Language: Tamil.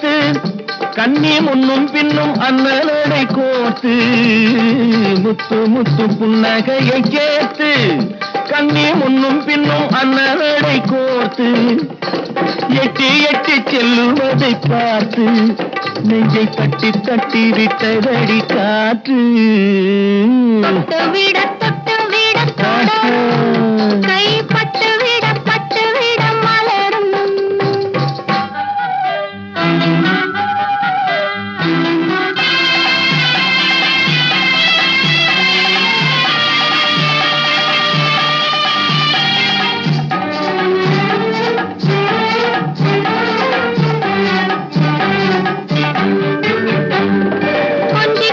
சேர்த்து கண்ணி முன்னும் பின்னும் அண்ணலடை கோர்த்து முத்து முத்து புன்னகையை கேட்டு கண்ணி முன்னும் பின்னும் அண்ணலடை கோர்த்து எட்டி எட்டி செல்லுவதை பார்த்து நெஞ்சை தட்டி தட்டி விட்டதடி காற்று. कौन सी